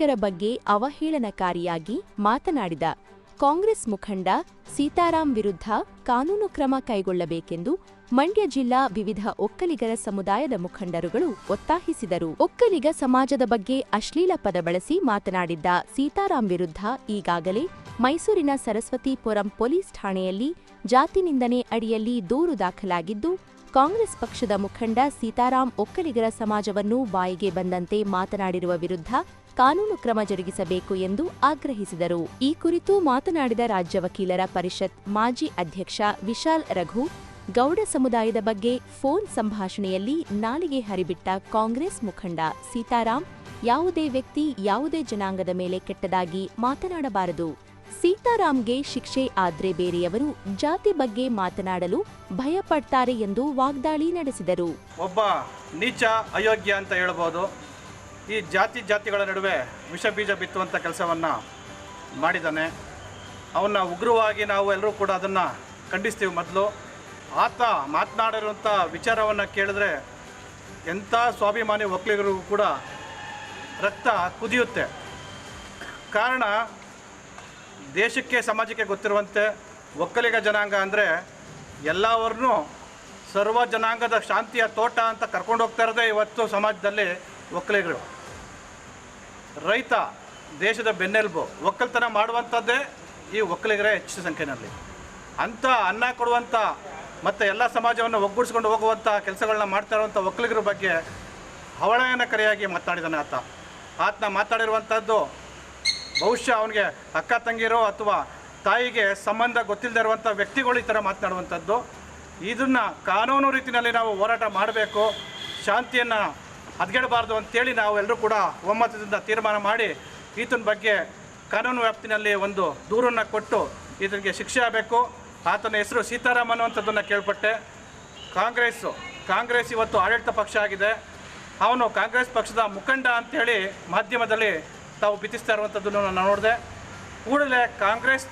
ಒಕ್ಕಲಿಗರ ಬಗ್ಗೆ ಅವಹೇಳನಕಾರಿಯಾಗಿ ಮಾತನಾಡಿದ ಕಾಂಗ್ರೆಸ್ ಮುಖಂಡ ಸೀತಾರಾಂ ವಿರುದ್ಧ ಕಾನೂನು ಕ್ರಮ ಕೈಗೊಳ್ಳಬೇಕೆಂದು ಮಂಡ್ಯ ಜಿಲ್ಲಾ ವಿವಿಧ ಒಕ್ಕಲಿಗರ ಸಮುದಾಯದ ಮುಖಂಡರುಗಳು ಒತ್ತಾಯಿಸಿದರು. ಒಕ್ಕಲಿಗ ಸಮಾಜದ ಬಗ್ಗೆ ಅಶ್ಲೀಲ ಪದ ಬಳಸಿ ಮಾತನಾಡಿದ್ದ ಸೀತಾರಾಂ ವಿರುದ್ಧ ಈಗಾಗಲೇ ಮೈಸೂರಿನ ಸರಸ್ವತಿಪುರಂ ಪೊಲೀಸ್ ಠಾಣೆಯಲ್ಲಿ ಜಾತಿ ನಿಂದನೆ ಅಡಿಯಲ್ಲಿ ದೂರು ದಾಖಲಾಗಿದ್ದು, ಕಾಂಗ್ರೆಸ್ ಪಕ್ಷದ ಮುಖಂಡ ಸೀತಾರಾಂ ಒಕ್ಕಲಿಗರ ಸಮಾಜವನ್ನು ಬಾಯಿಗೆ ಬಂದಂತೆ ಮಾತನಾಡಿರುವ ವಿರುದ್ಧ ಕಾನೂನು ಕ್ರಮ ಜರುಗಿಸಬೇಕು ಎಂದು ಆಗ್ರಹಿಸಿದರು. ಈ ಕುರಿತು ಮಾತನಾಡಿದ ರಾಜ್ಯ ವಕೀಲರ ಪರಿಷತ್ ಮಾಜಿ ಅಧ್ಯಕ್ಷ ವಿಶಾಲ್ ರಘು, ಗೌಡ ಸಮುದಾಯದ ಬಗ್ಗೆ ಫೋನ್ ಸಂಭಾಷಣೆಯಲ್ಲಿ ನಾಲಿಗೆ ಹರಿಬಿಟ್ಟ ಕಾಂಗ್ರೆಸ್ ಮುಖಂಡ ಸೀತಾರಾಮ್ ಯಾವುದೇ ವ್ಯಕ್ತಿ ಯಾವುದೇ ಜನಾಂಗದ ಮೇಲೆ ಕೆಟ್ಟದಾಗಿ ಮಾತನಾಡಬಾರದು. ಸೀತಾರಾಮ್ಗೆ ಶಿಕ್ಷೆ ಆದ್ರೆ ಬೇರೆಯವರು ಜಾತಿ ಬಗ್ಗೆ ಮಾತನಾಡಲು ಭಯಪಡ್ತಾರೆ ಎಂದು ವಾಗ್ದಾಳಿ ನಡೆಸಿದರು. ಒಬ್ಬ ನೀಚ ಅಯೋಗ್ಯ ಅಂತ ಹೇಳ್ಬೋದು. ಈ ಜಾತಿ ಜಾತಿಗಳ ನಡುವೆ ವಿಷ ಬೀಜ ಬಿತ್ತುವಂಥ ಕೆಲಸವನ್ನು ಮಾಡಿದ್ದಾನೆ. ಅವನ್ನ ಉಗ್ರವಾಗಿ ನಾವು ಎಲ್ಲರೂ ಕೂಡ ಅದನ್ನು ಖಂಡಿಸ್ತೀವಿ ಮೊದಲು. ಆತ ಮಾತನಾಡಿರುವಂಥ ವಿಚಾರವನ್ನು ಕೇಳಿದ್ರೆ ಎಂಥ ಸ್ವಾಭಿಮಾನಿ ಒಕ್ಕಲಿಗರಿಗೂ ಕೂಡ ರಕ್ತ ಕುದಿಯುತ್ತೆ. ಕಾರಣ ದೇಶಕ್ಕೆ ಸಮಾಜಕ್ಕೆ ಗೊತ್ತಿರುವಂತೆ ಒಕ್ಕಲಿಗ ಜನಾಂಗ ಅಂದರೆ ಎಲ್ಲವರನ್ನೂ ಸರ್ವ ಜನಾಂಗದ ಶಾಂತಿಯ ತೋಟ ಅಂತ ಕರ್ಕೊಂಡು ಹೋಗ್ತಾ ಇರೋದೇ ಇವತ್ತು ಸಮಾಜದಲ್ಲಿ ಒಕ್ಕಲಿಗರು. ರೈತ ದೇಶದ ಬೆನ್ನೆಲುಬು, ಒಕ್ಕಲ್ತನ ಮಾಡುವಂಥದ್ದೇ ಈ ಒಕ್ಕಲಿಗರೇ ಹೆಚ್ಚು ಸಂಖ್ಯೆಯಲ್ಲಿ. ಅಂಥ ಅನ್ನ ಕೊಡುವಂಥ ಮತ್ತು ಎಲ್ಲ ಸಮಾಜವನ್ನು ಒಗ್ಗೂಡಿಸ್ಕೊಂಡು ಹೋಗುವಂಥ ಕೆಲಸಗಳನ್ನ ಮಾಡ್ತಾ ಇರುವಂಥ ಒಕ್ಕಲಿಗರ ಬಗ್ಗೆ ಹವಳಯನಕರಿಯಾಗಿ ಮಾತನಾಡಿದಾನೆ ಆತ. ಆತನ ಮಾತಾಡಿರುವಂಥದ್ದು ಬಹುಶಃ ಅವನಿಗೆ ಅಕ್ಕ ತಂಗಿರೋ ಅಥವಾ ತಾಯಿಗೆ ಸಂಬಂಧ ಗೊತ್ತಿಲ್ಲದೆ ಇರುವಂಥ ವ್ಯಕ್ತಿಗಳು ಈ ಥರ ಮಾತನಾಡುವಂಥದ್ದು. ಇದನ್ನು ಕಾನೂನು ರೀತಿಯಲ್ಲಿ ನಾವು ಹೋರಾಟ ಮಾಡಬೇಕು. ಶಾಂತಿಯನ್ನು ಹದ್ಗೆಡಬಾರ್ದು ಅಂತೇಳಿ ನಾವು ಎಲ್ಲರೂ ಕೂಡ ಒಮ್ಮತದಿಂದ ತೀರ್ಮಾನ ಮಾಡಿ ಈತನ ಬಗ್ಗೆ ಕಾನೂನು ವ್ಯಾಪ್ತಿನಲ್ಲಿ ಒಂದು ದೂರನ್ನು ಕೊಟ್ಟು ಈತನಿಗೆ ಶಿಕ್ಷೆ ಆಗಬೇಕು. ಆತನ ಹೆಸರು ಸೀತಾರಾಮ್ ಅನ್ನುವಂಥದ್ದನ್ನು ಕೇಳ್ಪಟ್ಟೆ. ಕಾಂಗ್ರೆಸ್ಸು ಕಾಂಗ್ರೆಸ್ ಇವತ್ತು ಆಡಳಿತ ಪಕ್ಷ ಆಗಿದೆ. ಅವನು ಕಾಂಗ್ರೆಸ್ ಪಕ್ಷದ ಮುಖಂಡ ಅಂಥೇಳಿ ಮಾಧ್ಯಮದಲ್ಲಿ ತಾವು ಬಿತ್ತಿಸ್ತಾ ಇರುವಂಥದ್ದನ್ನು ನಾನು ನೋಡಿದೆ. ಕೂಡಲೇ ಕಾಂಗ್ರೆಸ್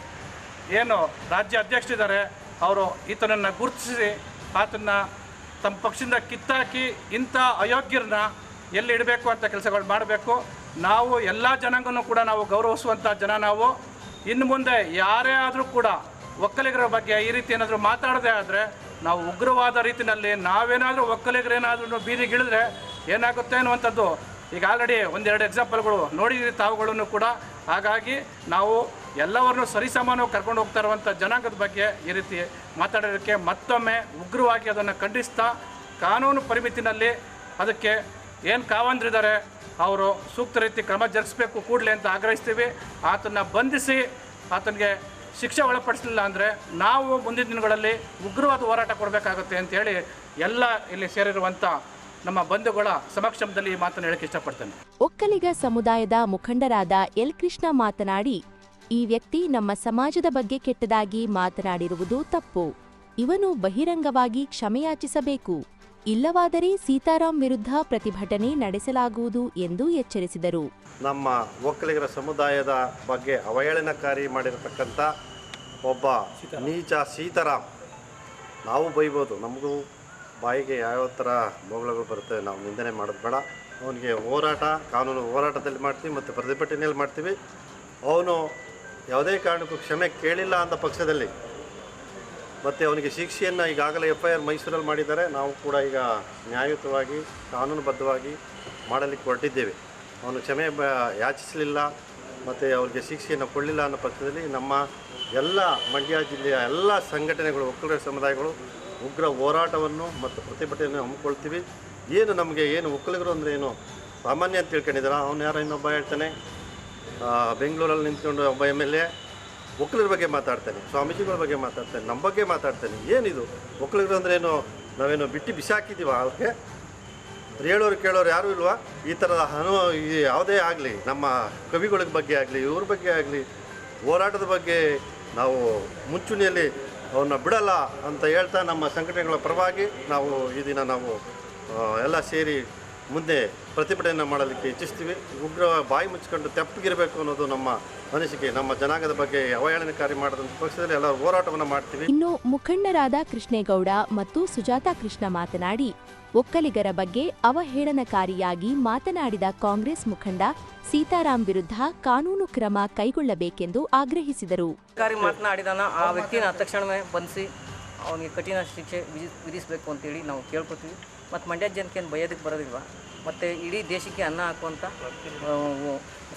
ಏನು ರಾಜ್ಯ ಅಧ್ಯಕ್ಷರಿದ್ದಾರೆ ಅವರು ಈತನನ್ನು ಗುರುತಿಸಿ ಆತನ ತಮ್ಮ ಪಕ್ಷದಿಂದ ಕಿತ್ತಾಕಿ ಇಂಥ ಅಯೋಗ್ಯರನ್ನ ಎಲ್ಲಿ ಇಡಬೇಕು ಅಂತ ಕೆಲಸಗಳು ಮಾಡಬೇಕು. ನಾವು ಎಲ್ಲ ಜನಾಂಗನೂ ಕೂಡ ನಾವು ಗೌರವಿಸುವಂಥ ಜನ ನಾವು. ಇನ್ನು ಮುಂದೆ ಯಾರೇ ಆದರೂ ಕೂಡ ಒಕ್ಕಲಿಗರ ಬಗ್ಗೆ ಈ ರೀತಿ ಏನಾದರೂ ಮಾತಾಡದೇ ಆದರೆ ನಾವು ಉಗ್ರವಾದ ರೀತಿಯಲ್ಲಿ ನಾವೇನಾದರೂ ಒಕ್ಕಲಿಗರೇನಾದ್ರೂ ಬೀದಿಗಿಳಿದ್ರೆ ಏನಾಗುತ್ತೆ ಅನ್ನುವಂಥದ್ದು ಈಗ ಆಲ್ರೆಡಿ ಒಂದೆರಡು ಎಕ್ಸಾಂಪಲ್ಗಳು ನೋಡಿದ್ರಿ ತಾವುಗಳನ್ನು ಕೂಡ. ಹಾಗಾಗಿ ನಾವು ಎಲ್ಲವರನ್ನು ಸರಿಸಮಾನವಾಗಿ ಕರ್ಕೊಂಡು ಹೋಗ್ತಾ ಇರುವಂಥ ಜನಾಂಗದ ಬಗ್ಗೆ ಈ ರೀತಿ ಮಾತಾಡೋದಕ್ಕೆ ಮತ್ತೊಮ್ಮೆ ಉಗ್ರವಾಗಿ ಅದನ್ನು ಖಂಡಿಸ್ತಾ ಕಾನೂನು ಪರಿಮಿತಿನಲ್ಲಿ ಅದಕ್ಕೆ ಏನು ಕಾವಂದ್ರಿದ್ದಾರೆ? ಅವರು ಸೂಕ್ತ ರೀತಿ ಕ್ರಮ ಜರುಗಿಸಬೇಕು ಕೂಡಲೇ ಅಂತ ಆಗ್ರಹಿಸ್ತೀವಿ. ಆತನ ಬಂಧಿಸಿ ಆತನಿಗೆ ಶಿಕ್ಷೆ ಒಳಪಡಿಸಲಿಲ್ಲ ಅಂದರೆ ನಾವು ಮುಂದಿನ ದಿನಗಳಲ್ಲಿ ಉಗ್ರವಾದ ಹೋರಾಟ ಕೊಡಬೇಕಾಗುತ್ತೆ ಅಂತೇಳಿ ಎಲ್ಲ ಇಲ್ಲಿ ಸೇರಿರುವಂಥ ನಮ್ಮ ಬಂಧುಗಳ ಸಮಕ್ಷಮದಲ್ಲಿ ಈ ಮಾತನ್ನು ಹೇಳಕ್ಕೆ ಇಷ್ಟಪಡ್ತೇನೆ. ಒಕ್ಕಲಿಗ ಸಮುದಾಯದ ಮುಖಂಡರಾದ ಎಲ್ ಕೃಷ್ಣ ಮಾತನಾಡಿ, ಈ ವ್ಯಕ್ತಿ ನಮ್ಮ ಸಮಾಜದ ಬಗ್ಗೆ ಕೆಟ್ಟದಾಗಿ ಮಾತನಾಡಿರುವುದು ತಪ್ಪು. ಇವನು ಬಹಿರಂಗವಾಗಿ ಕ್ಷಮೆಯಾಚಿಸಬೇಕು. ಇಲ್ಲವಾದರೆ ಸೀತಾರಾಮ್ ವಿರುದ್ಧ ಪ್ರತಿಭಟನೆ ನಡೆಸಲಾಗುವುದು ಎಂದು ಎಚ್ಚರಿಸಿದರು. ನಮ್ಮ ಒಕ್ಕಲಿಗರ ಸಮುದಾಯದ ಬಗ್ಗೆ ಅವಹೇಳನಕಾರಿ ಮಾಡಿರತಕ್ಕಂಥ ಒಬ್ಬ ನೀಚ ಸೀತಾರಾಮ್ ನಾವು ಬೈಬೋದು, ನಮಗೂ ಬಾಯಿಗೆ ಯಾವ ಥರ ಮೊಗಳಗಳು ಬರುತ್ತೆ ನಾವು ನಿಂದನೆ ಮಾಡೋದು ಬೇಡ. ಅವನಿಗೆ ಹೋರಾಟ, ಕಾನೂನು ಹೋರಾಟದಲ್ಲಿ ಮಾಡ್ತೀವಿ ಮತ್ತು ಪ್ರತಿಭಟನೆಯಲ್ಲಿ ಮಾಡ್ತೀವಿ. ಅವನು ಯಾವುದೇ ಕಾರಣಕ್ಕೂ ಕ್ಷಮೆ ಕೇಳಿಲ್ಲ ಅಂತ ಪಕ್ಷದಲ್ಲಿ ಮತ್ತು ಅವನಿಗೆ ಶಿಕ್ಷೆಯನ್ನು ಈಗಾಗಲೇ ಎಫ್ ಐ ಆರ್ ಮೈಸೂರಲ್ಲಿ ಮಾಡಿದ್ದಾರೆ. ನಾವು ಕೂಡ ಈಗ ನ್ಯಾಯಯುತವಾಗಿ, ಕಾನೂನುಬದ್ಧವಾಗಿ ಮಾಡಲಿಕ್ಕೆ ಹೊರಟಿದ್ದೇವೆ. ಅವನು ಕ್ಷಮೆ ಯಾಚಿಸಲಿಲ್ಲ ಮತ್ತು ಅವರಿಗೆ ಶಿಕ್ಷೆಯನ್ನು ಕೊಡಲಿಲ್ಲ ಅನ್ನೋ ಪಕ್ಷದಲ್ಲಿ ನಮ್ಮ ಎಲ್ಲ ಮಂಡ್ಯ ಜಿಲ್ಲೆಯ ಎಲ್ಲ ಸಂಘಟನೆಗಳು ಒಕ್ಕಲಿಗರ ಸಮುದಾಯಗಳು ಉಗ್ರ ಹೋರಾಟವನ್ನು ಮತ್ತು ಪ್ರತಿಭಟನೆಯನ್ನು ಹಮ್ಮಿಕೊಳ್ತೀವಿ. ಏನು ನಮಗೆ ಏನು ಒಕ್ಕಲಿಗರು ಅಂದರೆ ಏನು ಸಾಮಾನ್ಯ ಅಂತ ತಿಳ್ಕೊಂಡಿದ್ದಾರೆ? ಅವನು ಯಾರೋ ಇನ್ನೊಬ್ಬ ಹೇಳ್ತಾನೆ. ಬೆಂಗಳೂರಲ್ಲಿ ನಿಂತ್ಕೊಂಡು ಒಬ್ಬ ಎಂ ಎಲ್ ಎ. ಒಕ್ಕಲಿಗರ ಬಗ್ಗೆ ಮಾತಾಡ್ತಾನೆ, ಸ್ವಾಮೀಜಿಗಳ ಬಗ್ಗೆ ಮಾತಾಡ್ತಾನೆ, ನಮ್ಮ ಬಗ್ಗೆ ಮಾತಾಡ್ತಾನೆ, ಏನಿದು? ಒಕ್ಕಲಿಗರು ಅಂದ್ರೆ ಏನು, ನಾವೇನು ಬಿಟ್ಟು ಬಿಸಾಕಿದ್ದೀವ ಅವ್ರಿಗೆ? ಹೇಳೋರು ಕೇಳೋರು ಯಾರೂ ಇಲ್ವಾ? ಈ ಥರದ ಅನು ಯಾವುದೇ ಆಗಲಿ, ನಮ್ಮ ಕವಿಗಳ ಬಗ್ಗೆ ಆಗಲಿ, ಇವ್ರ ಬಗ್ಗೆ ಆಗಲಿ, ಹೋರಾಟದ ಬಗ್ಗೆ ನಾವು ಮುಂಚೂಣಿಯಲ್ಲಿ ಅವನ್ನ ಬಿಡಲ್ಲ ಅಂತ ಹೇಳ್ತಾ ನಮ್ಮ ಸಂಘಟನೆಗಳ ಪರವಾಗಿ ನಾವು ಈ ದಿನ ನಾವು ಎಲ್ಲ ಸೇರಿ ಮುಂದೆ ಪ್ರತಿಭಟನೆ ಮಾಡಲಿಕ್ಕೆ ಇಚ್ಛಿಸ್ತೀವಿ. ಉಗ್ರ ಬಾಯಿ ಮುಚ್ಚಿಕೊಂಡು ತೆಪ್ಪಗಿರಬೇಕು ಅನ್ನೋದು ನಮ್ಮ ಅನಿಸಿಕೆ. ನಮ್ಮ ಜನಾಂಗದ ಬಗ್ಗೆ ಅವಹೇಳನಕಾರಿ ಮಾಡದಂತ ಪಕ್ಷದಲ್ಲಿ ಎಲ್ಲ ಹೋರಾಟವನ್ನು ಮಾಡ್ತೀವಿ. ಇನ್ನು ಮುಖಂಡರಾದ ಕೃಷ್ಣೇಗೌಡ ಮತ್ತು ಸುಜಾತಾ ಕೃಷ್ಣ ಮಾತನಾಡಿ ಒಕ್ಕಲಿಗರ ಬಗ್ಗೆ ಅವಹೇಳನಕಾರಿಯಾಗಿ ಮಾತನಾಡಿದ ಕಾಂಗ್ರೆಸ್ ಮುಖಂಡ ಸೀತಾರಾಮ್ ವಿರುದ್ಧ ಕಾನೂನು ಕ್ರಮ ಕೈಗೊಳ್ಳಬೇಕೆಂದು ಆಗ್ರಹಿಸಿದರು. ಸರ್ಕಾರಿ ಮಾತನಾಡಿದಾನ ಆ ವ್ಯಕ್ತಿನ ತಕ್ಷಣವೇ ಬಂಧಿಸಿ ಅವನಿಗೆ ಕಠಿಣ ಶಿಕ್ಷೆ ವಿಧಿ ವಿಧಿಸಬೇಕು ಅಂತೇಳಿ ನಾವು ಕೇಳ್ಕೊತೀವಿ ಮತ್ತು ಮಂಡ್ಯ ಜನಕ್ಕೆ ಏನು ಬಯೋದಕ್ಕೆ ಬರೋದಿಲ್ವ? ಮತ್ತು ಇಡೀ ದೇಶಕ್ಕೆ ಅನ್ನ ಹಾಕುವಂಥ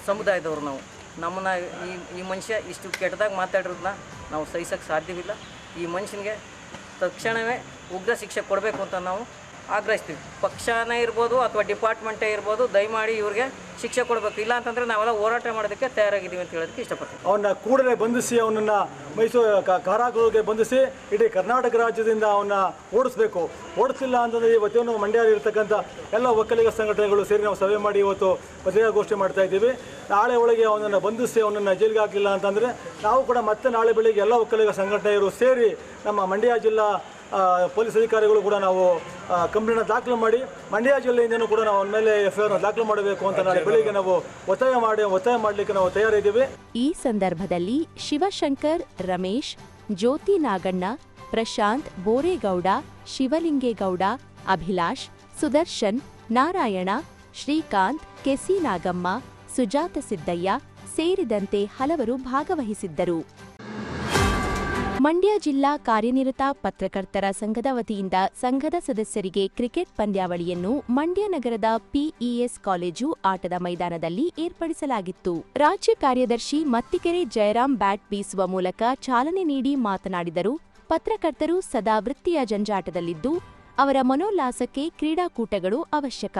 ಸಮುದಾಯದವ್ರು ನಾವು. ನಮ್ಮನ್ನ ಈ ಈ ಮನುಷ್ಯ ಇಷ್ಟು ಕೆಟ್ಟದಾಗಿ ಮಾತಾಡಿರೋದನ್ನ ನಾವು ಸಹಿಸೋಕ್ಕೆ ಸಾಧ್ಯವಿಲ್ಲ. ಈ ಮನುಷ್ಯನಿಗೆ ತಕ್ಷಣವೇ ಉಗ್ರ ಶಿಕ್ಷೆ ಕೊಡಬೇಕು ಅಂತ ನಾವು ಆಗ್ರಹಿಸ್ತೀವಿ. ಪಕ್ಷನೇ ಇರ್ಬೋದು ಅಥವಾ ಡಿಪಾರ್ಟ್ಮೆಂಟೇ ಇರ್ಬೋದು, ದಯಮಾಡಿ ಇವ್ರಿಗೆ ಶಿಕ್ಷೆ ಕೊಡಬೇಕು. ಇಲ್ಲ ಅಂತಂದರೆ ನಾವೆಲ್ಲ ಹೋರಾಟ ಮಾಡೋದಕ್ಕೆ ತಯಾರಾಗಿದ್ದೀವಿ ಅಂತ ಹೇಳೋದಕ್ಕೆ ಇಷ್ಟಪಡ್ತೀವಿ ಅವನ್ನ ಕೂಡಲೇ ಬಂಧಿಸಿ, ಅವನನ್ನು ಮೈಸೂರು ಕಾರಾಗೃಹಕ್ಕೆ ಬಂಧಿಸಿ, ಇಡೀ ಕರ್ನಾಟಕ ರಾಜ್ಯದಿಂದ ಅವನ್ನ ಓಡಿಸ್ಬೇಕು. ಓಡಿಸಿಲ್ಲ ಅಂತಂದರೆ ಇವತ್ತೇನು ಮಂಡ್ಯಲ್ಲಿ ಇರ್ತಕ್ಕಂಥ ಎಲ್ಲ ಒಕ್ಕಲಿಗ ಸಂಘಟನೆಗಳು ಸೇರಿ ನಾವು ಸಭೆ ಮಾಡಿ ಇವತ್ತು ಪತ್ರಿಕಾಗೋಷ್ಠಿ ಮಾಡ್ತಾ ಇದ್ದೀವಿ. ನಾಳೆ ಒಳಗೆ ಅವನನ್ನು ಬಂಧಿಸಿ, ಅವನನ್ನು ಜೈಲಿಗೆ ಹಾಕಿಲ್ಲ ಅಂತಂದರೆ ನಾವು ಕೂಡ ಮತ್ತೆ ನಾಳೆ ಬೆಳಿಗ್ಗೆ ಎಲ್ಲ ಒಕ್ಕಲಿಗ ಸಂಘಟನೆಯರು ಸೇರಿ ನಮ್ಮ ಮಂಡ್ಯ ಜಿಲ್ಲಾ ಪೊಲೀಸ್ ಅಧಿಕಾರಿಗಳು ಕೂಡ ನಾವು ಕಂಪ್ಲೇಂಟ್ ದಾಖಲು ಮಾಡಿ, ಮಂಡ್ಯ ಜಿಲ್ಲೆಯಿಂದನೂ ಕೂಡ ನಾವು ಮೇಲೆ ಆರ್ ದಾಖಲು ಮಾಡಬೇಕು ಅಂತ ನಾಳೆ ಬೆಳಿಗ್ಗೆ ನಾವು ಒತ್ತಾಯ ಮಾಡಿ, ಒತ್ತಾಯ ಮಾಡಲಿಕ್ಕೆ ನಾವು ತಯಾರಿದ್ದೀವಿ. ಈ ಸಂದರ್ಭದಲ್ಲಿ ಶಿವಶಂಕರ್, ರಮೇಶ್, ಜ್ಯೋತಿ ನಾಗಣ್ಣ, ಪ್ರಶಾಂತ್ ಬೋರೇಗೌಡ, ಶಿವಲಿಂಗೇಗೌಡ, ಅಭಿಲಾಷ್, ಸುದರ್ಶನ್, ನಾರಾಯಣ, ಶ್ರೀಕಾಂತ್, ಕೆಸಿ ನಾಗಮ್ಮ, ಸುಜಾತ ಸಿದ್ದಯ್ಯ ಸೇರಿದಂತೆ ಹಲವರು ಭಾಗವಹಿಸಿದ್ದರು. ಮಂಡ್ಯ ಜಿಲ್ಲಾ ಕಾರ್ಯನಿರತ ಪತ್ರಕರ್ತರ ಸಂಘದ ವತಿಯಿಂದ ಸಂಘದ ಸದಸ್ಯರಿಗೆ ಕ್ರಿಕೆಟ್ ಪಂದ್ಯಾವಳಿಯನ್ನು ಮಂಡ್ಯ ನಗರದ ಪಿಇಎಸ್ ಕಾಲೇಜು ಆಟದ ಮೈದಾನದಲ್ಲಿ ಏರ್ಪಡಿಸಲಾಗಿತ್ತು. ರಾಜ್ಯ ಕಾರ್ಯದರ್ಶಿ ಮತ್ತಿಕೆರೆ ಜಯರಾಮ್ ಬ್ಯಾಟ್ ಬೀಸುವ ಮೂಲಕ ಚಾಲನೆ ನೀಡಿ ಮಾತನಾಡಿದರು. ಪತ್ರಕರ್ತರು ಸದಾ ವೃತ್ತಿಯ ಜಂಜಾಟದಲ್ಲಿದ್ದು, ಅವರ ಮನೋಲ್ಲಾಸಕ್ಕೆ ಕ್ರೀಡಾಕೂಟಗಳು ಅವಶ್ಯಕ.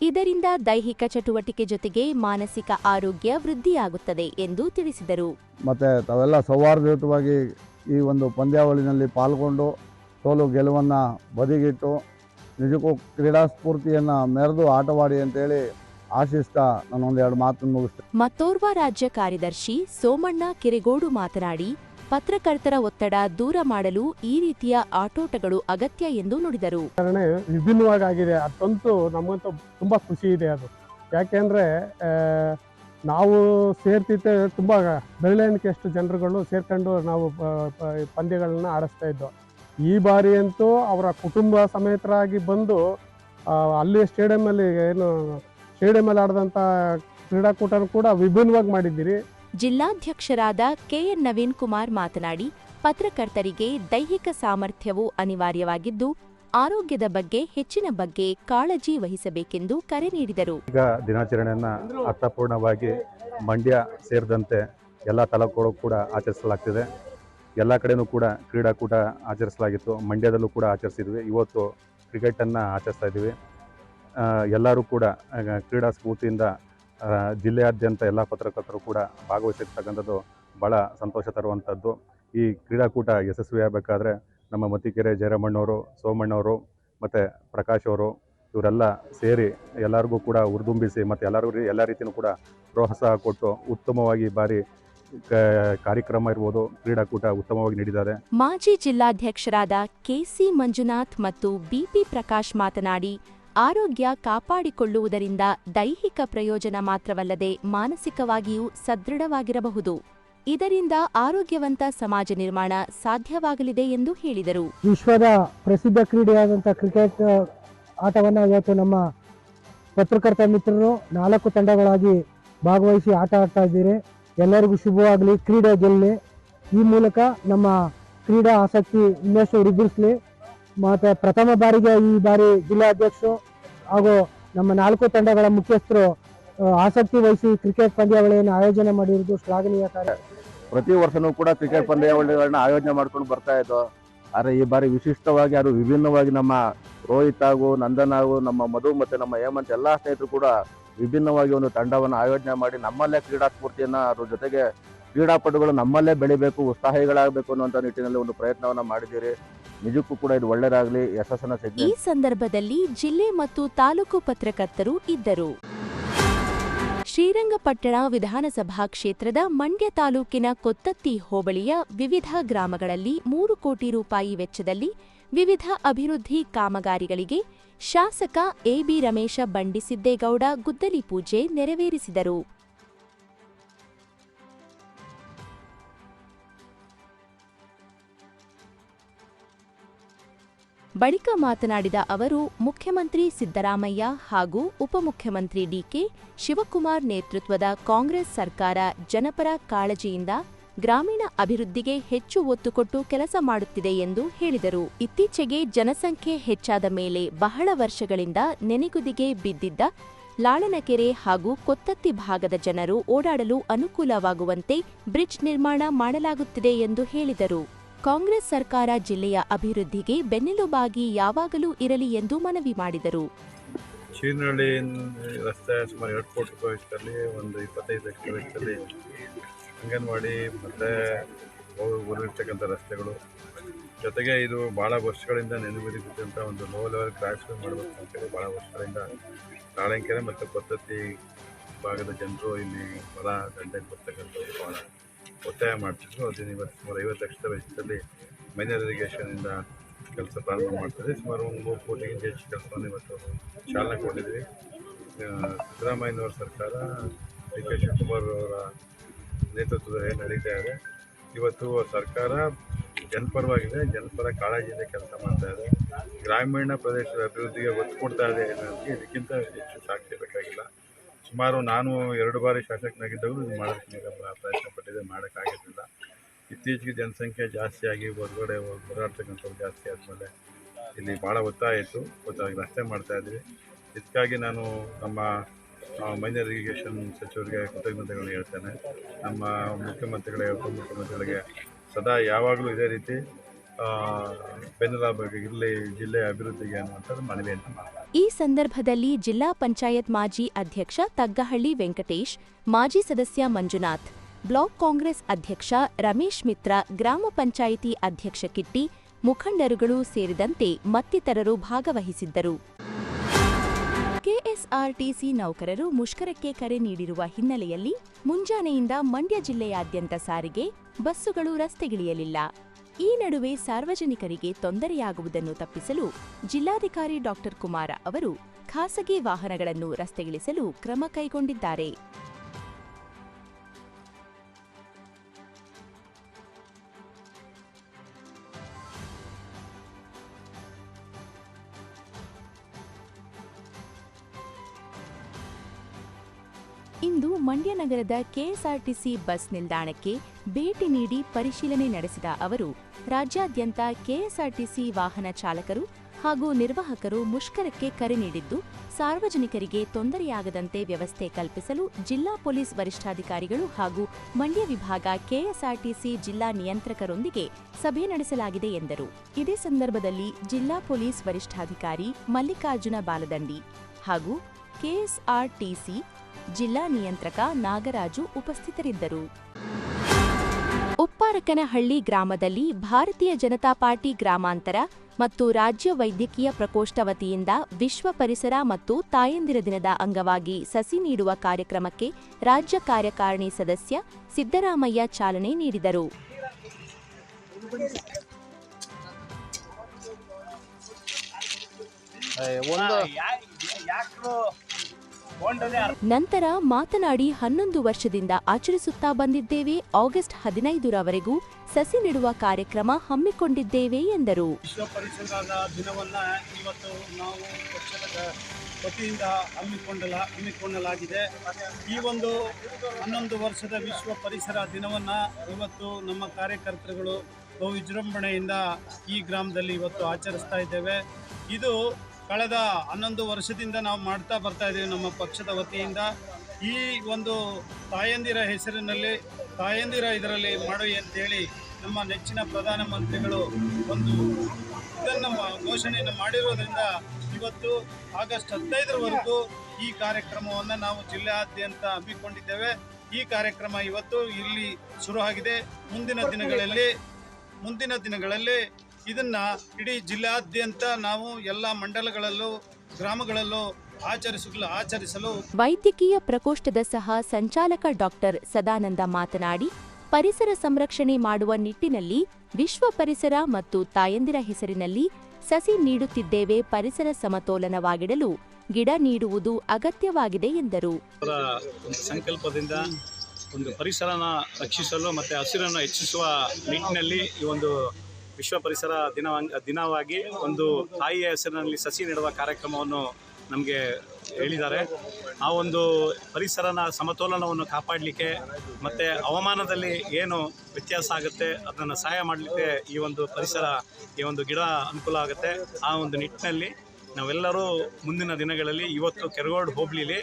ಇದರಿಂದ ದೈಹಿಕ ಚಟುವಟಿಕೆ ಜೊತೆಗೆ ಮಾನಸಿಕ ಆರೋಗ್ಯ ವೃದ್ಧಿಯಾಗುತ್ತದೆ ಎಂದು ತಿಳಿಸಿದರು. ಮತ್ತೆ ತಾವೆಲ್ಲ ಸೌಹಾರ್ದಯುತವಾಗಿ ಈ ಒಂದು ಪಂದ್ಯಾವಳಿನಲ್ಲಿ ಪಾಲ್ಗೊಂಡು ಸೋಲು ಗೆಲುವನ್ನು ಬದಿಗಿಟ್ಟು ನಿಜಕ್ಕೂ ಕ್ರೀಡಾ ಸ್ಫೂರ್ತಿಯನ್ನು ಮೆರೆದು ಆಟವಾಡಿ ಅಂತೇಳಿ ಆಶಿಸ್ತಾ ನಾನೊಂದು ಎರಡು ಮಾತನ್ನು ಮುಗಿಸ್ತೇನೆ ಮತ್ತೋರ್ವ ರಾಜ್ಯ ಕಾರ್ಯದರ್ಶಿ ಸೋಮಣ್ಣ ಕೆರೆಗೋಡು ಮಾತನಾಡಿ ಪತ್ರಕರ್ತರ ಒತ್ತಡ ದೂರ ಮಾಡಲು ಈ ರೀತಿಯ ಆಟೋಟಗಳು ಅಗತ್ಯ ಎಂದು ನುಡಿದರು. ಕಾರಣ ವಿಭಿನ್ನವಾಗಿ ಆಗಿದೆ. ಅದಂತೂ ನಮಗಂತೂ ತುಂಬಾ ಖುಷಿ ಇದೆ ಅದು. ಯಾಕೆಂದರೆ ನಾವು ಸೇರ್ತಿದ್ದೆ ತುಂಬ ಬೆರಳೆಣಿಕೆಯಷ್ಟು ಜನರುಗಳು ಸೇರ್ಕೊಂಡು ನಾವು ಪಂದ್ಯಗಳನ್ನ ಆಡಿಸ್ತಾ ಇದ್ದೋ. ಈ ಬಾರಿ ಅಂತೂ ಅವರ ಕುಟುಂಬ ಸಮೇತರಾಗಿ ಬಂದು ಅಲ್ಲಿ ಸ್ಟೇಡಿಯಮಲ್ಲಿ ಏನು ಸ್ಟೇಡಿಯಮಲ್ಲಿ ಆಡಿದಂಥ ಕ್ರೀಡಾಕೂಟ ಕೂಡ ವಿಭಿನ್ನವಾಗಿ ಮಾಡಿದ್ದೀರಿ. ಜಿಲ್ಲಾಧ್ಯಕ್ಷರಾದ ಕೆಎನ್ ನವೀನ್ ಕುಮಾರ್ ಮಾತನಾಡಿ, ಪತ್ರಕರ್ತರಿಗೆ ದೈಹಿಕ ಸಾಮರ್ಥ್ಯವು ಅನಿವಾರ್ಯವಾಗಿದ್ದು ಆರೋಗ್ಯದ ಬಗ್ಗೆ, ಹೆಚ್ಚಿನ ಬಗ್ಗೆ ಕಾಳಜಿ ವಹಿಸಬೇಕೆಂದು ಕರೆ ನೀಡಿದರು. ಈಗ ದಿನಾಚರಣೆಯನ್ನು ಅರ್ಥಪೂರ್ಣವಾಗಿ ಮಂಡ್ಯ ಸೇರಿದಂತೆ ಎಲ್ಲ ತಾಲೂಕುಗಳು ಕೂಡ ಆಚರಿಸಲಾಗ್ತಿದೆ. ಎಲ್ಲ ಕಡೆನೂ ಕೂಡ ಕ್ರೀಡಾಕೂಟ ಆಚರಿಸಲಾಗಿತ್ತು. ಮಂಡ್ಯದಲ್ಲೂ ಕೂಡ ಆಚರಿಸಿದ್ವಿ. ಇವತ್ತು ಕ್ರಿಕೆಟನ್ನು ಆಚರಿಸ್ತಾ ಇದ್ದೀವಿ. ಎಲ್ಲರೂ ಕೂಡ ಕ್ರೀಡಾ ಸ್ಫೂರ್ತಿಯಿಂದ ಜಿಲ್ಲೆಯಾದ್ಯಂತ ಎಲ್ಲ ಪತ್ರಕರ್ತರು ಕೂಡ ಭಾಗವಹಿಸಿರ್ತಕ್ಕಂಥದ್ದು ಭಾಳ ಸಂತೋಷ ತರುವಂಥದ್ದು. ಈ ಕ್ರೀಡಾಕೂಟ ಯಶಸ್ವಿಯಾಗಬೇಕಾದ್ರೆ ನಮ್ಮ ಮತ್ತಿಕೆರೆ ಜಯರಮಣ್ಣವರು, ಸೋಮಣ್ಣವರು, ಮತ್ತು ಪ್ರಕಾಶ್ ಅವರು ಇವರೆಲ್ಲ ಸೇರಿ ಎಲ್ಲರಿಗೂ ಕೂಡ ಹುರಿದುಂಬಿಸಿ ಮತ್ತು ಎಲ್ಲರಿಗೂ ಎಲ್ಲ ರೀತಿಯೂ ಕೂಡ ಪ್ರೋತ್ಸಾಹ ಕೊಟ್ಟು ಉತ್ತಮವಾಗಿ ಬಾರಿ ಕಾರ್ಯಕ್ರಮ ಇರ್ಬೋದು, ಕ್ರೀಡಾಕೂಟ ಉತ್ತಮವಾಗಿ ನೀಡಿದ್ದಾರೆ. ಮಾಜಿ ಜಿಲ್ಲಾಧ್ಯಕ್ಷರಾದ ಕೆಸಿ ಮಂಜುನಾಥ್ ಮತ್ತು ಬಿಪಿ ಪ್ರಕಾಶ್ ಮಾತನಾಡಿ, ಆರೋಗ್ಯ ಕಾಪಾಡಿಕೊಳ್ಳುವುದರಿಂದ ದೈಹಿಕ ಪ್ರಯೋಜನ ಮಾತ್ರವಲ್ಲದೆ ಮಾನಸಿಕವಾಗಿಯೂ ಸದೃಢವಾಗಿರಬಹುದು. ಇದರಿಂದ ಆರೋಗ್ಯವಂತ ಸಮಾಜ ನಿರ್ಮಾಣ ಸಾಧ್ಯವಾಗಲಿದೆ ಎಂದು ಹೇಳಿದರು. ವಿಶ್ವದ ಪ್ರಸಿದ್ಧ ಕ್ರೀಡೆಯಾದಂಥ ಕ್ರಿಕೆಟ್ ಆಟವನ್ನು ಇವತ್ತು ನಮ್ಮ ಪತ್ರಕರ್ತ ಮಿತ್ರರು ನಾಲ್ಕು ತಂಡಗಳಾಗಿ ಭಾಗವಹಿಸಿ ಆಟ ಆಡ್ತಾ ಇದ್ದೀರಿ. ಎಲ್ಲರಿಗೂ ಶುಭವಾಗಲಿ. ಕ್ರೀಡೆ ಗೆಲ್ಲಿ. ಈ ಮೂಲಕ ನಮ್ಮ ಕ್ರೀಡಾ ಆಸಕ್ತಿ ಇನ್ನಷ್ಟು ವೃದ್ಧಿಸಲಿ. ಮತ್ತು ಪ್ರಥಮ ಬಾರಿಗೆ ಈ ಬಾರಿ ಜಿಲ್ಲಾಧ್ಯಕ್ಷರು ಹಾಗೂ ನಮ್ಮ ನಾಲ್ಕು ತಂಡಗಳ ಮುಖ್ಯಸ್ಥರು ಆಸಕ್ತಿ ವಹಿಸಿ ಕ್ರಿಕೆಟ್ ಪಂದ್ಯಾವಳಿಯನ್ನು ಆಯೋಜನೆ ಮಾಡಿರುವುದು ಶ್ಲಾಘನೀಯ ಕಾರ್ಯ. ಪ್ರತಿ ವರ್ಷನೂ ಕೂಡ ಕ್ರಿಕೆಟ್ ಪಂದ್ಯಾವಳಿಗಳನ್ನ ಆಯೋಜನೆ ಮಾಡ್ಕೊಂಡು ಬರ್ತಾ ಇದ್ದೋ, ಆದರೆ ಈ ಬಾರಿ ವಿಶಿಷ್ಟವಾಗಿ ಅದು ವಿಭಿನ್ನವಾಗಿ ನಮ್ಮ ರೋಹಿತ್ ಹಾಗೂ ನಂದನ್ ಹಾಗೂ ನಮ್ಮ ಮಧು ಮತ್ತು ನಮ್ಮ ಹೇಮಂತ್ ಎಲ್ಲ ಸ್ನೇಹಿತರು ಕೂಡ ವಿಭಿನ್ನವಾಗಿ ಒಂದು ತಂಡವನ್ನು ಆಯೋಜನೆ ಮಾಡಿ ನಮ್ಮಲ್ಲೇ ಕ್ರೀಡಾ ಸ್ಫೂರ್ತಿಯನ್ನು ಅದ್ರ ಜೊತೆಗೆ ಕ್ರೀಡಾಪಟುಗಳು ನಮ್ಮಲ್ಲೇ ಬೆಳಿಬೇಕು, ಉತ್ಸಾಹಿಗಳಾಗಬೇಕು ಅನ್ನುವಂಥ ನಿಟ್ಟಿನಲ್ಲಿ ಒಂದು ಪ್ರಯತ್ನವನ್ನು ಮಾಡಿದ್ದೀರಿ. ನಿಜಕ್ಕೂ ಕೂಡ ಇದು ಒಳ್ಳೆಯದಾಗಲಿ ಯಶಸ್ಸನ್ನು ಈ ಸಂದರ್ಭದಲ್ಲಿ ಜಿಲ್ಲೆ ಮತ್ತು ತಾಲೂಕು ಪತ್ರಕರ್ತರು ಇದ್ದರು. ಶ್ರೀರಂಗಪಟ್ಟಣ ವಿಧಾನಸಭಾ ಕ್ಷೇತ್ರದ ಮಂಡ್ಯ ತಾಲೂಕಿನ ಕೊತ್ತತ್ತಿ ಹೋಬಳಿಯ ವಿವಿಧ ಗ್ರಾಮಗಳಲ್ಲಿ ಮೂರು ಕೋಟಿ ರೂಪಾಯಿ ವೆಚ್ಚದಲ್ಲಿ ವಿವಿಧ ಅಭಿವೃದ್ಧಿ ಕಾಮಗಾರಿಗಳಿಗೆ ಶಾಸಕ ಎಬಿ ರಮೇಶ ಬಂಡಿಸಿದ್ದೇಗೌಡ ಗುದ್ದಲಿ ಪೂಜೆ ನೆರವೇರಿಸಿದರು. ಬಳಿಕ ಮಾತನಾಡಿದ ಅವರು, ಮುಖ್ಯಮಂತ್ರಿ ಸಿದ್ದರಾಮಯ್ಯ ಹಾಗೂ ಉಪಮುಖ್ಯಮಂತ್ರಿ ಡಿಕೆ ಶಿವಕುಮಾರ್ ನೇತೃತ್ವದ ಕಾಂಗ್ರೆಸ್ ಸರ್ಕಾರ ಜನಪರ ಕಾಳಜಿಯಿಂದ ಗ್ರಾಮೀಣ ಅಭಿವೃದ್ಧಿಗೆ ಹೆಚ್ಚು ಒತ್ತು ಕೊಟ್ಟು ಕೆಲಸ ಮಾಡುತ್ತಿದೆ ಎಂದು ಹೇಳಿದರು. ಇತ್ತೀಚೆಗೆ ಜನಸಂಖ್ಯೆ ಹೆಚ್ಚಾದ ಮೇಲೆ ಬಹಳ ವರ್ಷಗಳಿಂದ ನೆನೆಗುದಿಗೆ ಬಿದ್ದಿದ್ದ ಲಾಳನಕೆರೆ ಹಾಗೂ ಕೊತ್ತತ್ತಿ ಭಾಗದ ಜನರು ಓಡಾಡಲು ಅನುಕೂಲವಾಗುವಂತೆ ಬ್ರಿಡ್ಜ್ ನಿರ್ಮಾಣ ಮಾಡಲಾಗುತ್ತಿದೆ ಎಂದು ಹೇಳಿದರು. ಕಾಂಗ್ರೆಸ್ ಸರ್ಕಾರ ಜಿಲ್ಲೆಯ ಅಭಿವೃದ್ಧಿಗೆ ಬೆನ್ನೆಲುಬಾಗಿ ಯಾವಾಗಲೂ ಇರಲಿ ಎಂದು ಮನವಿ ಮಾಡಿದರು. ಚೀನಹಳ್ಳಿ ರಸ್ತೆ ಸುಮಾರು ಎರಡು ಕೋಟಿ ರೂಪಾಯಿ ಒಂದು ಇಪ್ಪತ್ತೈದು ಲಕ್ಷ ವೆಚ್ಚದಲ್ಲಿ ಅಂಗನವಾಡಿ ಮತ್ತು ಊರಿರ್ತಕ್ಕಂಥ ರಸ್ತೆಗಳು. ಜೊತೆಗೆ ಇದು ಭಾಳ ವರ್ಷಗಳಿಂದ ನೆನಪಿರಿಸಿದಂಥ ಒಂದು ಲೋ ಲೆವೆಲ್ ಕ್ರಾಶ್ ಮಾಡಬೇಕು ಅಂತೇಳಿ ಭಾಳ ವರ್ಷಗಳಿಂದ ನಾಳೆಂಕೆರೆ ಮತ್ತು ಪದ್ಧತಿ ಭಾಗದ ಜನರು ಇಲ್ಲಿ ಹೊಲ ದಂಡೆಗೆ ಬರ್ತಕ್ಕಂಥದ್ದು ಭಾಳ ಒತ್ತಾಯ ಮಾಡ್ತಿದ್ರು. ಅದನ್ನು ಇವತ್ತು ಸುಮಾರು ಐವತ್ತು ಲಕ್ಷದ ವೆಚ್ಚದಲ್ಲಿ ಮೈನರ್ ಇರಿಗೇಷನಿಂದ ಕೆಲಸ ಪ್ರಾರಂಭ ಮಾಡ್ತಾರೆ ಸುಮಾರು ಒಂದು ಮೂರು ಕೋಟಿಗಿಂತ ಹೆಚ್ಚು ಕೆಲಸವನ್ನು ಇವತ್ತು ಚಾಲನೆ ಕೊಟ್ಟಿದ್ವಿ. ಸಿದ್ದರಾಮಯ್ಯನವರ ಸರ್ಕಾರ, ಡಿ ಕೆ ಶಿವಕುಮಾರ್ ಅವರ ನೇತೃತ್ವದಲ್ಲಿ ನಡೀತಾ ಇದೆ. ಇವತ್ತು ಸರ್ಕಾರ ಜನಪರವಾಗಿದೆ. ಜನಪರ ಕಾಳಜಿಯಿಂದ ಕೆಲಸ ಮಾಡ್ತಾ ಇದೆ. ಗ್ರಾಮೀಣ ಪ್ರದೇಶದ ಅಭಿವೃದ್ಧಿಗೆ ಒತ್ತು ಕೊಡ್ತಾ ಇದೆ ಅನ್ನೋದಕ್ಕೆ ಇದಕ್ಕಿಂತ ಹೆಚ್ಚು ಸಾಕ್ಷಿ ಬೇಕಾಗಿಲ್ಲ. ಸುಮಾರು ನಾನು ಎರಡು ಬಾರಿ ಶಾಸಕನಾಗಿದ್ದಾಗಲೂ ಇದು ಮಾಡೋದಕ್ಕೆ ಪ್ರಯತ್ನ ಪಟ್ಟಿದ್ದೆ ಮಾಡೋಕ್ಕಾಗಿರಲಿಲ್ಲ. ಇತ್ತೀಚೆಗೆ ಜನಸಂಖ್ಯೆ ಜಾಸ್ತಿಯಾಗಿ ಹೊರಗಡೆ ಓಡಾಡ್ತಕ್ಕಂಥವ್ರು ಜಾಸ್ತಿ ಆದಮೇಲೆ ಇಲ್ಲಿ ಭಾಳ ಒತ್ತಾಯ ಇತ್ತು. ಒತ್ತಾಗಿ ರಸ್ತೆ ಮಾಡ್ತಾ ಇದ್ವಿ. ಇದಕ್ಕಾಗಿ ನಾನು ನಮ್ಮ ಮೈನರ್ ಇರಿಗೇಷನ್ ಸಚಿವರಿಗೆ ಕೃತಜ್ಞತೆಗಳನ್ನು ಹೇಳ್ತೇನೆ. ನಮ್ಮ ಮುಖ್ಯಮಂತ್ರಿಗಳಿಗೆ, ಉಪಮುಖ್ಯಮಂತ್ರಿಗಳಿಗೆ ಸದಾ ಯಾವಾಗಲೂ ಇದೇ ರೀತಿ ಇರಲಿ ಜಿಲ್ಲೆಯ ಅಭಿವೃದ್ಧಿಗೆ ಮನವಿಯನ್ನು ಈ ಸಂದರ್ಭದಲ್ಲಿ ಜಿಲ್ಲಾ ಪಂಚಾಯತ್ ಮಾಜಿ ಅಧ್ಯಕ್ಷ ತಗ್ಗಹಳ್ಳಿ ವೆಂಕಟೇಶ್, ಮಾಜಿ ಸದಸ್ಯ ಮಂಜುನಾಥ್ ಬ್ಲಾಕ್ ಕಾಂಗ್ರೆಸ್ ಅಧ್ಯಕ್ಷ ರಮೇಶ್ ಮಿತ್ರ ಗ್ರಾಮ ಪಂಚಾಯಿತಿ ಅಧ್ಯಕ್ಷ ಕಿಟ್ಟಿ, ಮುಖಂಡರುಗಳು ಸೇರಿದಂತೆ ಮತ್ತಿತರರು ಭಾಗವಹಿಸಿದ್ದರು. ಕೆಎಸ್ಆರ್ಟಿಸಿ ನೌಕರರು ಮುಷ್ಕರಕ್ಕೆ ಕರೆ ನೀಡಿರುವ ಹಿನ್ನೆಲೆಯಲ್ಲಿ ಮುಂಜಾನೆಯಿಂದ ಮಂಡ್ಯ ಜಿಲ್ಲೆಯಾದ್ಯಂತ ಸಾರಿಗೆ, ಬಸ್ಸುಗಳು ರಸ್ತೆಗಿಳಿಯಲಿಲ್ಲ. ಈ ನಡುವೆ ಸಾರ್ವಜನಿಕರಿಗೆ ತೊಂದರೆಯಾಗುವುದನ್ನು ತಪ್ಪಿಸಲು ಜಿಲ್ಲಾಧಿಕಾರಿ ಡಾಕ್ಟರ್ ಕುಮಾರ ಅವರು ಖಾಸಗಿ ವಾಹನಗಳನ್ನು ರಸ್ತೆಗಿಳಿಸಲು ಕ್ರಮ ಕೈಗೊಂಡಿದ್ದಾರೆ. ಇಂದು ಮಂಡ್ಯ ನಗರದ ಕೆಎಸ್ಆರ್ಟಿಸಿ ಬಸ್ ನಿಲ್ದಾಣಕ್ಕೆ ಭೇಟಿ ನೀಡಿ ಪರಿಶೀಲನೆ ನಡೆಸಿದ ಅವರು, ರಾಜ್ಯಾದ್ಯಂತ ಕೆಎಸ್ಆರ್ಟಿಸಿ ವಾಹನ ಚಾಲಕರು ಹಾಗೂ ನಿರ್ವಾಹಕರು ಮುಷ್ಕರಕ್ಕೆ ಕರೆ ನೀಡಿದ್ದು, ಸಾರ್ವಜನಿಕರಿಗೆ ತೊಂದರೆಯಾಗದಂತೆ ವ್ಯವಸ್ಥೆ ಕಲ್ಪಿಸಲು ಜಿಲ್ಲಾ ಪೊಲೀಸ್ ವರಿಷ್ಠಾಧಿಕಾರಿಗಳು ಹಾಗೂ ಮಂಡ್ಯ ವಿಭಾಗ ಕೆಎಸ್ಆರ್ಟಿಸಿ ಜಿಲ್ಲಾ ನಿಯಂತ್ರಕರೊಂದಿಗೆ ಸಭೆ ನಡೆಸಲಾಗಿದೆ ಎಂದರು. ಇದೇ ಸಂದರ್ಭದಲ್ಲಿ ಜಿಲ್ಲಾ ಪೊಲೀಸ್ ವರಿಷ್ಠಾಧಿಕಾರಿ ಮಲ್ಲಿಕಾರ್ಜುನ ಬಾಲದಂಡಿ ಹಾಗೂ ಕೆಎಸ್ಆರ್ಟಿಸಿ ಜಿಲ್ಲಾ ನಿಯಂತ್ರಕ ನಾಗರಾಜು ಉಪಸ್ಥಿತರಿದ್ದರು. ಉಪ್ಪಾರಕನಹಳ್ಳಿ ಗ್ರಾಮದಲ್ಲಿ ಭಾರತೀಯ ಜನತಾ ಪಾರ್ಟಿ ಗ್ರಾಮಾಂತರ ಮತ್ತು ರಾಜ್ಯ ವೈದ್ಯಕೀಯ ಪ್ರಕೋಷ್ಠ ವತಿಯಿಂದ ವಿಶ್ವ ಪರಿಸರ ಮತ್ತು ತಾಯಂದಿರ ದಿನದ ಅಂಗವಾಗಿ ಸಸಿ ನೀಡುವ ಕಾರ್ಯಕ್ರಮಕ್ಕೆ ರಾಜ್ಯ ಕಾರ್ಯಕಾರಿಣಿ ಸದಸ್ಯ ಸಿದ್ದರಾಮಯ್ಯ ಚಾಲನೆ ನೀಡಿದರು. ನಂತರ ಮಾತನಾಡಿ ಹನ್ನೊಂದು ವರ್ಷದಿಂದ ಆಚರಿಸುತ್ತಾ ಬಂದಿದ್ದೇವೆ. ಆಗಸ್ಟ್ ಹದಿನೈದರವರೆಗೂ ಸಸಿ ನೆಡುವ ಕಾರ್ಯಕ್ರಮ ಹಮ್ಮಿಕೊಂಡಿದ್ದೇವೆ ಎಂದರು. ವಿಶ್ವ ಪರಿಸರದ ದಿನವನ್ನ ಇವತ್ತು ನಾವು ವತಿಯಿಂದ ಹಮ್ಮಿಕೊಂಡಲ, ಹಮ್ಮಿಕೊಳ್ಳಲಾಗಿದೆ. ಈ ಒಂದು ಹನ್ನೊಂದು ವರ್ಷದ ವಿಶ್ವ ಪರಿಸರ ದಿನವನ್ನು ಇವತ್ತು ನಮ್ಮ ಕಾರ್ಯಕರ್ತರುಗಳು ಬಹು ವಿಜೃಂಭಣೆಯಿಂದ ಈ ಗ್ರಾಮದಲ್ಲಿ ಇವತ್ತು ಆಚರಿಸ್ತಾ ಇದ್ದೇವೆ. ಇದು ಕಳೆದ ಹನ್ನೊಂದು ವರ್ಷದಿಂದ ನಾವು ಮಾಡ್ತಾ ಬರ್ತಾ ಇದ್ದೀವಿ ನಮ್ಮ ಪಕ್ಷದ ವತಿಯಿಂದ. ಈ ಒಂದು ತಾಯಂದಿರ ಹೆಸರಿನಲ್ಲಿ, ತಾಯಂದಿರ ಇದರಲ್ಲಿ ಮಾಡಿ ಅಂತೇಳಿ ನಮ್ಮ ನೆಚ್ಚಿನ ಪ್ರಧಾನಮಂತ್ರಿಗಳು ಒಂದು ಇದನ್ನು ಘೋಷಣೆಯನ್ನು ಮಾಡಿರೋದ್ರಿಂದ ಇವತ್ತು ಆಗಸ್ಟ್ ಹದಿನೈದರವರೆಗೂ ಈ ಕಾರ್ಯಕ್ರಮವನ್ನು ನಾವು ಜಿಲ್ಲೆಯಾದ್ಯಂತ ಹಮ್ಮಿಕೊಂಡಿದ್ದೇವೆ. ಈ ಕಾರ್ಯಕ್ರಮ ಇವತ್ತು ಇಲ್ಲಿ ಶುರುವಾಗಿದೆ. ಮುಂದಿನ ದಿನಗಳಲ್ಲಿ ಮುಂದಿನ ದಿನಗಳಲ್ಲಿ ಇದನ್ನ ಇಡೀ ಜಿಲ್ಲಾದ್ಯಂತ ನಾವು ಎಲ್ಲ ಮಂಡಲಗಳಲ್ಲೂ ಗ್ರಾಮಗಳಲ್ಲೂ ಆಚರಿಸಲು ಆಚರಿಸಲು ವೈದ್ಯಕೀಯ ಪ್ರಕೋಷ್ಠದ ಸಹ ಸಂಚಾಲಕ ಡಾಕ್ಟರ್ ಸದಾನಂದ ಮಾತನಾಡಿ ಪರಿಸರ ಸಂರಕ್ಷಣೆ ಮಾಡುವ ನಿಟ್ಟಿನಲ್ಲಿ ವಿಶ್ವ ಪರಿಸರ ಮತ್ತು ತಾಯಂದಿರ ಹೆಸರಿನಲ್ಲಿ ಸಸಿ ನೀಡುತ್ತಿದ್ದೇವೆ ಪರಿಸರ ಸಮತೋಲನವಾಗಿಡಲು ಗಿಡ ನೀಡುವುದು ಅಗತ್ಯವಾಗಿದೆ ಎಂದರು. ಅವರ ಸಂಕಲ್ಪದಿಂದ ಒಂದು ಪರಿಸರನ ರಕ್ಷಿಸಲು ಮತ್ತೆ ಹಸಿರನ್ನು ಹೆಚ್ಚಿಸುವ ನಿಟ್ಟಿನಲ್ಲಿ ಈ ಒಂದು ವಿಶ್ವ ಪರಿಸರ ದಿನ ದಿನವಾಗಿ ಒಂದು ತಾಯಿಯ ಹೆಸರಿನಲ್ಲಿ ಸಸಿ ನೆಡುವ ಕಾರ್ಯಕ್ರಮವನ್ನು ನಮಗೆ ಹೇಳಿದ್ದಾರೆ. ಆ ಒಂದು ಪರಿಸರನ ಸಮತೋಲನವನ್ನು ಕಾಪಾಡಲಿಕ್ಕೆ ಮತ್ತು ಹವಾಮಾನದಲ್ಲಿ ಏನು ವ್ಯತ್ಯಾಸ ಆಗುತ್ತೆ, ಅದನ್ನು ಸಹಾಯ ಮಾಡಲಿಕ್ಕೆ ಈ ಒಂದು ಪರಿಸರ, ಈ ಒಂದು ಗಿಡ ಅನುಕೂಲ ಆಗುತ್ತೆ. ಆ ಒಂದು ನಿಟ್ಟಿನಲ್ಲಿ ನಾವೆಲ್ಲರೂ ಮುಂದಿನ ದಿನಗಳಲ್ಲಿ ಇವತ್ತು ಕೆರಗೋಡು ಹೋಬಳಿಲಿ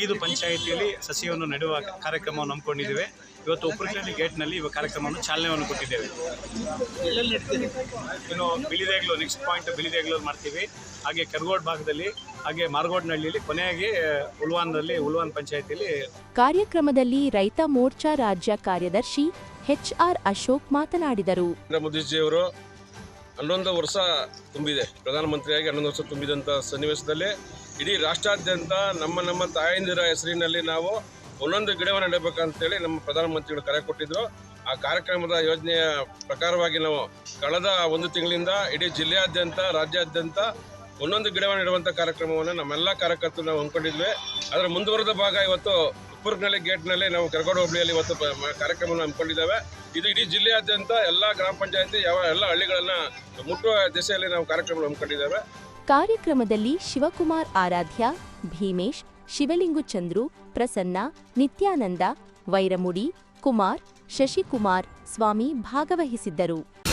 ಐದು ಪಂಚಾಯಿತಿಯಲ್ಲಿ ಸಸಿಯನ್ನು ನೆಡುವ ಕಾರ್ಯಕ್ರಮವನ್ನು ಹಮ್ಮಿಕೊಂಡಿದ್ದೇವೆ. ಇವತ್ತು ಉಪ್ಪರಕಳ್ಳಿ ಗೇಟ್ನಲ್ಲಿ ಇವ ಕಾರ್ಯಕ್ರಮವನ್ನು ಚಾಲನೆಯನ್ನು ಕೊಟ್ಟಿದ್ದೇವೆ. ಇನ್ನು ಬಿಳಿದೇಗ್ಲು ನೆಕ್ಸ್ಟ್ ಪಾಯಿಂಟ್ ಬಿಳಿದೇಗ್ಲು ಮಾಡ್ತೀವಿ. ಹಾಗೆ ಕೆರಗೋಡ್ ಭಾಗದಲ್ಲಿ ಹಾಗೆ ಮಾರ್ಗೋಡ್ನಹಳ್ಳಿಯಲ್ಲಿ ಕೊನೆಯಾಗಿ ಉಲ್ವಾನ್ದಲ್ಲಿ ಉಲ್ವಾನ್ ಪಂಚಾಯತಿಯಲ್ಲಿ ಕಾರ್ಯಕ್ರಮದಲ್ಲಿ ರೈತ ಮೋರ್ಚಾ ರಾಜ್ಯ ಕಾರ್ಯದರ್ಶಿ ಎಚ್ಆರ್ ಅಶೋಕ್ ಮಾತನಾಡಿದರು. ನರೇಂದ್ರ ಮೋದಿಜಿಯವರು ಹನ್ನೊಂದು ವರ್ಷ ತುಂಬಿದೆ. ಪ್ರಧಾನಮಂತ್ರಿಯಾಗಿ ಹನ್ನೊಂದು ವರ್ಷ ತುಂಬಿದಂಥ ಸನ್ನಿವೇಶದಲ್ಲಿ ಇಡೀ ರಾಷ್ಟ್ರಾದ್ಯಂತ ನಮ್ಮ ನಮ್ಮ ತಾಯಂದಿರ ಹೆಸರಿನಲ್ಲಿ ನಾವು ಒಂದೊಂದು ಗಿಡವನ್ನು ನೆಡಬೇಕಂತೇಳಿ ನಮ್ಮ ಪ್ರಧಾನಮಂತ್ರಿಗಳು ಕರೆ ಕೊಟ್ಟಿದ್ರು. ಆ ಕಾರ್ಯಕ್ರಮದ ಯೋಜನೆಯ ಪ್ರಕಾರವಾಗಿ ನಾವು ಕಳೆದ ಒಂದು ತಿಂಗಳಿಂದ ಇಡೀ ಜಿಲ್ಲೆಯಾದ್ಯಂತ, ರಾಜ್ಯಾದ್ಯಂತ ಒಂದೊಂದು ಗಿಡವನ್ನು ನೆಡುವಂಥ ಕಾರ್ಯಕ್ರಮವನ್ನು ನಮ್ಮೆಲ್ಲ ಕಾರ್ಯಕರ್ತರು ನಾವು ಹೊಂದ್ಕೊಂಡಿದ್ವಿ. ಅದರ ಮುಂದುವರೆದ ಭಾಗ ಇವತ್ತು ಉಪ್ಪರ್ನಳ್ಳಿ ಗೇಟ್ನಲ್ಲಿ ನಾವು ಕರಗೋಡು ಹೋಬಳಿಯಲ್ಲಿ ಇವತ್ತು ಕಾರ್ಯಕ್ರಮವನ್ನು ಹಮ್ಮಿಕೊಂಡಿದ್ದೇವೆ. ಇದು ಇಡೀ ಜಿಲ್ಲೆಯಾದ್ಯಂತ ಎಲ್ಲ ಗ್ರಾಮ ಪಂಚಾಯತಿ, ಯಾವ ಎಲ್ಲ ಹಳ್ಳಿಗಳನ್ನು ಮುಟ್ಟುವ ದಿಸೆಯಲ್ಲಿ ನಾವು ಕಾರ್ಯಕ್ರಮ ಹಮ್ಮಿಕೊಂಡಿದ್ದೇವೆ. ಕಾರ್ಯಕ್ರಮದಲ್ಲಿ ಶಿವಕುಮಾರ್ ಆರಾಧ್ಯ, ಭೀಮೇಶ್ ಶಿವಲಿಂಗು ಚಂದ್ರು ಪ್ರಸನ್ನ ನಿತ್ಯಾನಂದ ವೈರಮುಡಿ ಕುಮಾರ್ ಶಶಿಕುಮಾರ್ ಸ್ವಾಮಿ ಭಾಗವಹಿಸಿದ್ದರು.